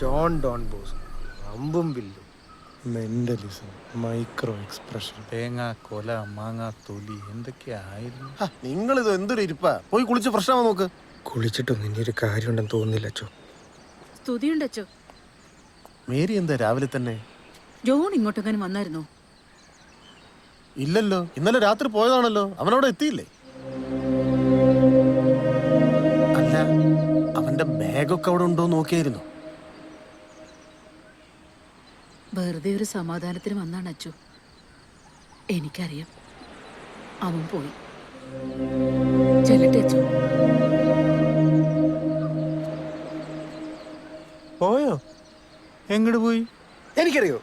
John Don Bose. അമ്പും വില്ലും. Mentalism micro expression. തേങ്ങ കൊല മാങ്ങ തൊലി എന്തൊക്കെയായിരുന്നു നിങ്ങൾ ഇത് എന്തൊരു ഇരിപ്പാ? പോയി കുളിച്ച് പ്രശ്നമാ നോക്ക്. കുളിച്ചിട്ടൊന്നും ഇനി ഒരു കാര്യമുണ്ടെന്ന് തോന്നുന്നില്ല അച്ചോ. സ്തുതിയുണ്ടച്ചോ മേരി എന്താ രാവിലെ തന്നെ? ജോൺ ഇങ്ങോട്ടെങ്ങാനും വന്നായിരുന്നോ? ഇല്ലല്ലോ. ഇന്നലെ രാത്രി പോയതാണല്ലോ. അവനവിടെ എത്തിയില്ലേ? അല്ല അവന്റെ ബാഗൊക്കെ അവിടെ ഉണ്ടോ നോക്കിയായിരുന്നു? വെറുതെ ഒരു സമാധാനത്തിന് വന്നാണ് അച്ചു. എനിക്കറിയാം. അവൻ പോയി. ചെല്ലട്ടെ അച്ചു. പോയോ? എങ്ങോട്ട് പോയി? എനിക്കറിയോ?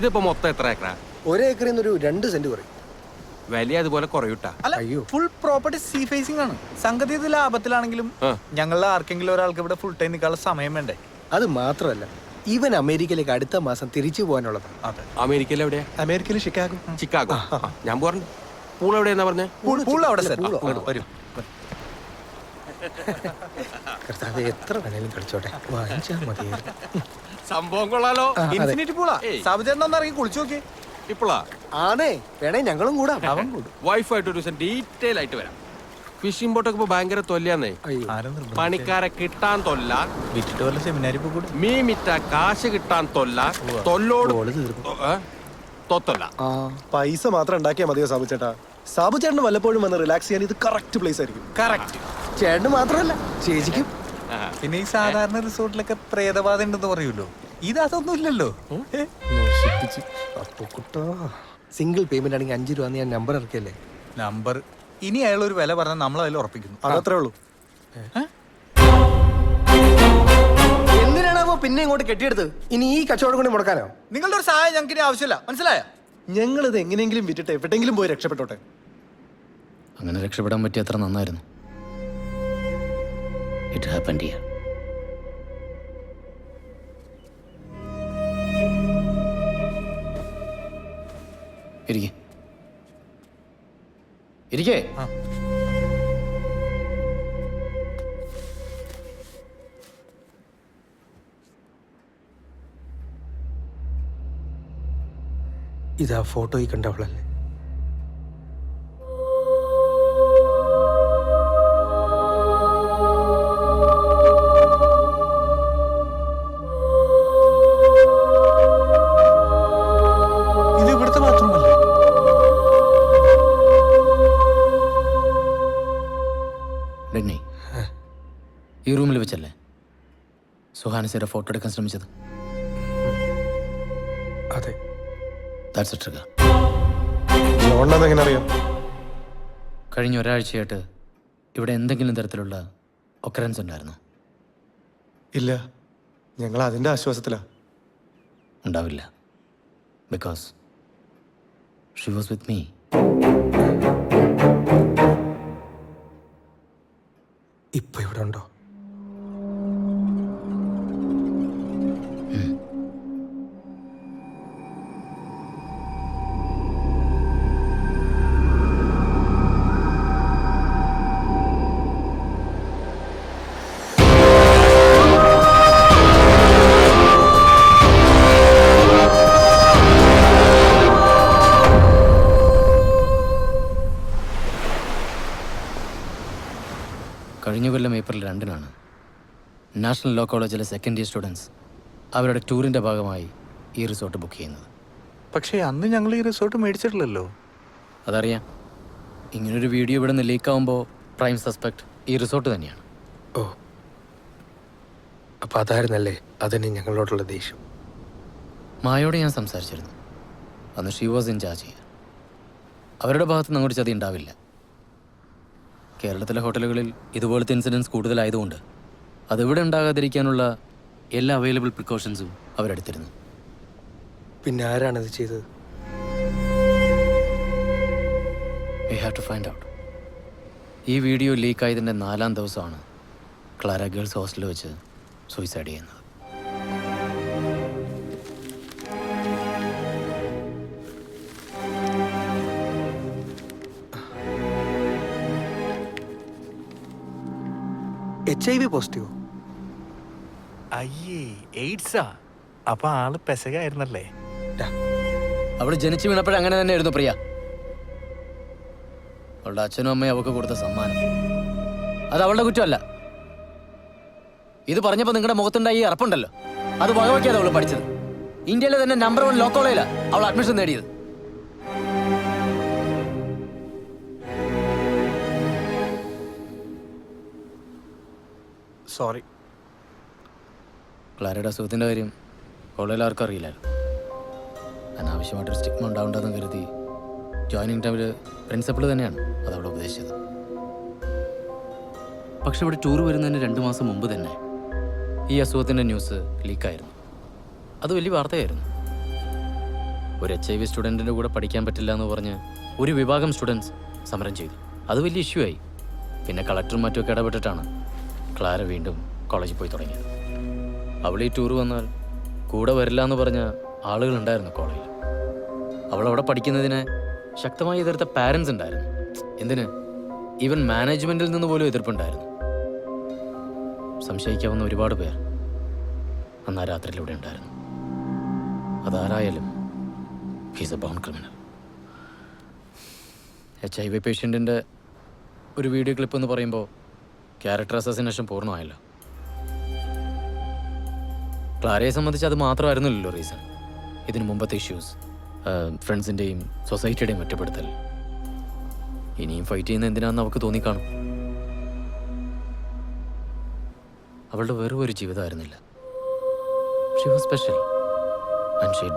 ഇതിപ്പോ മൊത്തം എത്ര ഏക്കറാ? ഒരു ഏക്കറിൽ നിന്ന് ഒരു രണ്ട് സെന്റ് കുറയും. വലിയ അതുപോലെ കുറയൂട്ടാ. അല്ല അയ്യോ. ഫുൾ പ്രോപ്പർട്ടി സീ ഫേസിംഗ് ആണ്. സംഗതി ഇത് ലാഭത്തിലാണെങ്കിലും ഞങ്ങളുടെ ഞങ്ങളിൽ ആർക്കെങ്കിലും ഒരാൾക്ക് ഇവിടെ ഫുൾ ടൈം നിൽക്കാനുള്ള സമയം വേണ്ടേ? അത് മാത്രമല്ല ഇവൻ അമേരിക്കയിലേക്ക് അടുത്ത മാസം തിരിച്ചു പോകാനുള്ളത്. അതെ. അമേരിക്കയിൽ എവിടെയാ? അമേരിക്കയിൽ ഷിക്കാഗോ. ചിക്കാഗോ. ആ, ഞാൻ പറഞ്ഞു പൂൾ എവിടെയെന്നാ പറഞ്ഞേ? പൂൾ- അവിടെ സെറ്റ് set. ആ, അവിടെ. വരൂ. കർത്താവ് എത്ര വേണേലും കളിച്ചോട്ടെ. വാങ്ങിച്ചാൽ മതിയായിരുന്നു. സംഭവം കൊള്ളാലോ. ഇൻഫിനിറ്റി പൂളാ. സാബുചേട്ടൻ ഒന്ന് ഇറങ്ങി കുളിച്ചു നോക്കി ഇപ്പോളാ ആണേ. വേണേ ഞങ്ങളും കൂടാം. അവൻ കൂടും. വൈഫായിട്ട് ഒരു ദിവസം ഡീറ്റെയിൽ ആയിട്ട് വരാം. ഫിഷിംഗ് ബോട്ടൊക്കെ ഇപ്പൊ ഭയങ്കര തൊല്ലാന്നേ അയ്യോ. ആരും നിർബന്ധിച്ച്? പണിക്കാരെ കിട്ടാൻ തൊല്ല. വിറ്റിട്ട് വല്ല സെമിനാരി പോയി കൂടും? മീ മിറ്റ കാശ് കിട്ടാൻ തൊല്ല. തൊല്ലോട് തൊത്തൊല്ല. ആ. പൈസ മാത്രം ഉണ്ടാക്കിയാൽ മതിയോ സാബു ചേട്ടാ സാബു ചേട്ടന് വല്ലപ്പോഴും വന്ന് റിലാക്സ് ചെയ്യാൻ ഇത് കറക്റ്റ് പ്ലേസ് ആയിരിക്കും. കറക്റ്റ് ചേട്ടന് മാത്രമല്ല ചേച്ചിക്കും. പിന്നെ ഈ സാധാരണ റിസോർട്ടിലൊക്കെ പ്രേതബാധ ഉണ്ടെന്ന് പറയൂലോ ഇത് അതൊന്നും ഇല്ലല്ലോ. സിംഗിൾ പേയ്മെന്റ് ആണെങ്കിൽ അഞ്ച് രൂപ ഞാൻ നമ്പർ ഇറക്കിയല്ലേ? നമ്പർ ഇനി അയാൾ ഒരു വില പറഞ്ഞാൽ നമ്മൾ അതിൽ ഉറപ്പിക്കുന്നു. അതത്രേ ഉള്ളൂ. എന്തിനാണാവോ പിന്നെ ഇങ്ങോട്ട് കെട്ടിയെടുത്തത്? ഇനി ഈ കച്ചവടം കൂടി മുടക്കാനോ? നിങ്ങളുടെ ഒരു സഹായം ഞങ്ങൾക്ക് ഇനി ആവശ്യമില്ല. മനസ്സിലായോ? ഞങ്ങൾ ഇത് എങ്ങനെയെങ്കിലും വിറ്റിട്ട് എവിടെയെങ്കിലും പോയി രക്ഷപ്പെട്ടോട്ടെ? അങ്ങനെ രക്ഷപ്പെടാൻ പറ്റിയ അത്ര നന്നായിരുന്നു. ഇറ്റ് ഹാപ്പൻ ഡിയർ ഇരിക്കെ. ഇരിക്കേ. ആ. ഇതാ ഫോട്ടോയിൽ കണ്ടവളല്ലേ? സുഹാനസിയുടെ ഫോട്ടോ എടുക്കാൻ ശ്രമിച്ചത്. അതെ. ദാറ്റ്സ് എ ട്രിഗർ ലോണിനെന്ന് എങ്ങനെ അറിയാം? കഴിഞ്ഞ ഒരാഴ്ചയായിട്ട് ഇവിടെ എന്തെങ്കിലും തരത്തിലുള്ള ഒക്കറൻസ് ഉണ്ടായിരുന്നു? ഇല്ല. ഞങ്ങൾ അതിന്റെ ആശ്വാസത്തിലാ. ഉണ്ടാവില്ല. Because she was with me കഴിഞ്ഞ കൊല്ലം ഏപ്രിൽ രണ്ടിനാണ്. നാഷണൽ ലോ കോളേജിലെ സെക്കൻഡ് ഇയർ സ്റ്റുഡൻസ് അവരുടെ ടൂറിന്റെ ഭാഗമായി ഈ റിസോർട്ട് ബുക്ക് ചെയ്യുന്നത്. പക്ഷേ അന്ന് ഞങ്ങൾ ഈ റിസോർട്ട് മേടിച്ചിട്ടില്ലല്ലോ. അതറിയാം. ഇങ്ങനൊരു വീഡിയോ ഇവിടെ നിന്ന് ലീക്കാവുമ്പോൾ പ്രൈം സസ്പെക്ട് ഈ റിസോർട്ട് തന്നെയാണ്. ഓ. അപ്പം അതായിരുന്നല്ലേ? അതിന് ഞങ്ങളോടുള്ള ദേഷ്യം. മായോട് ഞാൻ സംസാരിച്ചിരുന്നു. അന്ന് ഷീ വാസ് ഇൻ ചാർജ് അവരുടെ ഭാഗത്ത് നിന്ന് അങ്ങോട്ട് ചതി ഉണ്ടാവില്ല. കേരളത്തിലെ ഹോട്ടലുകളിൽ ഇതുപോലത്തെ ഇൻസിഡൻസ് കൂടുതലായതുകൊണ്ട് അതിവിടെ ഉണ്ടാകാതിരിക്കാനുള്ള എല്ലാ അവൈലബിൾ പ്രിക്കോഷൻസും അവരെടുത്തിരുന്നു. പിന്നെ ആരാണത് ചെയ്തത്? We have to find out ഈ വീഡിയോ ലീക്കായതിന്റെ നാലാം ദിവസമാണ് ക്ലാര ഗേൾസ് ഹോസ്റ്റലിൽ വെച്ച് സൂയിസൈഡ് ചെയ്യുന്നത്. എച്ച് ഐ വി പോസിറ്റീവോ അയ്യേ എയ്ഡ്സാ? അപ്പൊ ആൾ പെസകായിരുന്നല്ലേ അവൾ ജനിച്ചു വീണപ്പോഴും അങ്ങനെ തന്നെയായിരുന്നു പ്രിയ. അവളുടെ അച്ഛനും അമ്മയും അവൾക്ക് കൊടുത്ത സമ്മാനം. അത് അവളുടെ കുറ്റമല്ല. ഇത് പറഞ്ഞപ്പോൾ നിങ്ങളുടെ മുഖത്തുണ്ടായി ഈ അറപ്പുണ്ടല്ലോ? അത് വകവയ്ക്കാതെ അവൾ പഠിച്ചത്. ഇന്ത്യയിലെ തന്നെ നമ്പർ വൺ ലോ കോളേജിലാണ് അവൾ അഡ്മിഷൻ നേടിയത്. സോറി. ക്ലാരയുടെ അസുഖത്തിന്റെ കാര്യം കോളേജിൽ ആർക്കും അറിയില്ലായിരുന്നു അനാവശ്യമായിട്ടൊരു സ്റ്റിഗ്മ ഉണ്ടാവണ്ടെന്ന് കരുതി ജോയിനിങ് ടൈമിൽ പ്രിൻസിപ്പൾ തന്നെയാണ് അത് അവളെ ഉപദേശിച്ചത്. പക്ഷെ ഇവിടെ ടൂർ വരുന്നതിന് രണ്ട് മാസം മുമ്പ് തന്നെ ഈ അസുഖത്തിന്റെ ന്യൂസ് ലീക്കായിരുന്നു. അത് വലിയ വാർത്തയായിരുന്നു. ഒരു എച്ച് ഐ വി സ്റ്റുഡന്റിന്റെ കൂടെ പഠിക്കാൻ പറ്റില്ല എന്ന് പറഞ്ഞ് ഒരു വിഭാഗം സ്റ്റുഡൻസ് സമരം ചെയ്തു. അത് വലിയ ഇഷ്യൂ ആയി. പിന്നെ കളക്ടറും മറ്റുമൊക്കെ ഇടപെട്ടിട്ടാണ് ക്ലാര വീണ്ടും കോളേജിൽ പോയി തുടങ്ങി. അവൾ ഈ ടൂർ വന്നാൽ കൂടെ വരില്ല എന്ന് പറഞ്ഞ ആളുകളുണ്ടായിരുന്നു കോളേജിൽ. അവൾ അവിടെ പഠിക്കുന്നതിന് ശക്തമായി എതിർത്ത പാരൻസ് ഉണ്ടായിരുന്നു. എന്തിന്? ഈവൻ മാനേജ്മെന്റിൽ നിന്ന് പോലും എതിർപ്പുണ്ടായിരുന്നു. സംശയിക്കാവുന്ന ഒരുപാട് പേർ അന്ന് ആ രാത്രിയിലൂടെ ഉണ്ടായിരുന്നു. അതാരായാലും he's a born criminal H I V പേഷ്യന്റിന്റെ ഒരു വീഡിയോ ക്ലിപ്പ് എന്ന് പറയുമ്പോൾ ക്യാരക്ടർ അസസിനേഷൻ പൂർണമായല്ലോ. ക്ലാരയെ സംബന്ധിച്ച് അത് മാത്രമായിരുന്നില്ലല്ലോ റീസൺ ഇതിനു മുമ്പത്തെ ഇഷ്യൂസ് ഫ്രണ്ട്സിന്റെയും സൊസൈറ്റിയുടെയും ഒറ്റപ്പെടുത്തൽ. ഇനിയും ഫൈറ്റ് ചെയ്യുന്ന എന്തിനാന്ന് അവൾക്ക് തോന്നിക്കാണും. അവളുടെ വെറും ഒരു ജീവിതമായിരുന്നില്ല she was special and she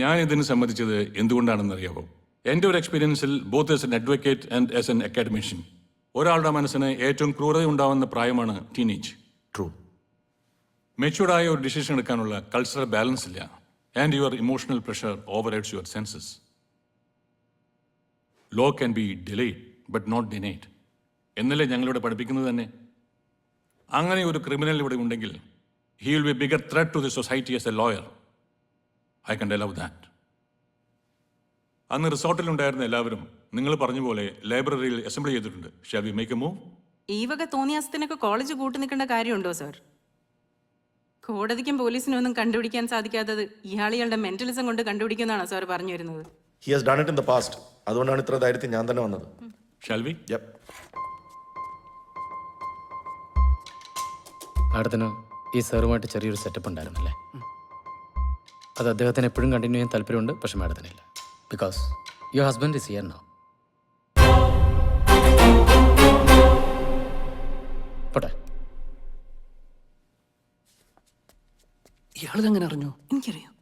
ഞാൻ ഇതിന് സമ്മതിച്ചത് എന്തുകൊണ്ടാണെന്നറിയാവോ? എന്റെ ഒരു എക്സ്പീരിയൻസിൽ both as an advocate and as an academician ഒരാളുടെ മനസ്സിന് ഏറ്റവും ക്രൂരത ഉണ്ടാവുന്ന പ്രായമാണ് ടീനേജ് ട്രൂ മെച്യൂർഡായ ഒരു ഡിസിഷൻ എടുക്കാനുള്ള കൾച്ചറൽ ബാലൻസ് ഇല്ല. And your emotional pressure over heads your senses law can be delayed but not denied എന്നല്ലേ ഞങ്ങളിവിടെ പഠിപ്പിക്കുന്നത് തന്നെ? അങ്ങനെ ഒരു ക്രിമിനൽ ഇവിടെ ഉണ്ടെങ്കിൽ he will be bigger threat to the society as a lawyer I can't love that അന്ന് റിസോർട്ടിലുണ്ടായിരുന്ന എല്ലാവരും നിങ്ങൾ പറഞ്ഞ പോലെ ലൈബ്രറിയിൽ അസംബ്ലി ചെയ്തിട്ടുണ്ട്. Shall we make a move ഈ വക തോന്നിയാസത്തിനൊക്കെ കോളേജ് കൂട്ടി നിൽക്കേണ്ട കാര്യമുണ്ടോ സർ കോടതിക്കും പോലീസിനും ഒന്നും കണ്ടുപിടിക്കാൻ സാധിക്കാത്തത് ഇയാളികളുടെ മെന്റലിസം കൊണ്ട് കണ്ടുപിടിക്കുന്നതാണോ സാർ പറഞ്ഞു വരുന്നത്? He has done it in the past അതുകൊണ്ടാണ് ഇത്ര ധൈര്യത്തിൽ ഞാൻ തന്നെ വന്നത്. ഷാൽ വി യപ്പ് മാഡത്തിന് ഈ സാറുമായിട്ട് ചെറിയൊരു സെറ്റപ്പ് ഉണ്ടായിരുന്നല്ലേ? അത് അദ്ദേഹത്തിന് എപ്പോഴും കണ്ടിന്യൂ ചെയ്യാൻ താല്പര്യമുണ്ട് പക്ഷെ മാഡത്തിനില്ല. Because your husband is here no പോട്ടെ. ഇയാളിതെങ്ങനെ അറിഞ്ഞു? എനിക്കറിയാം.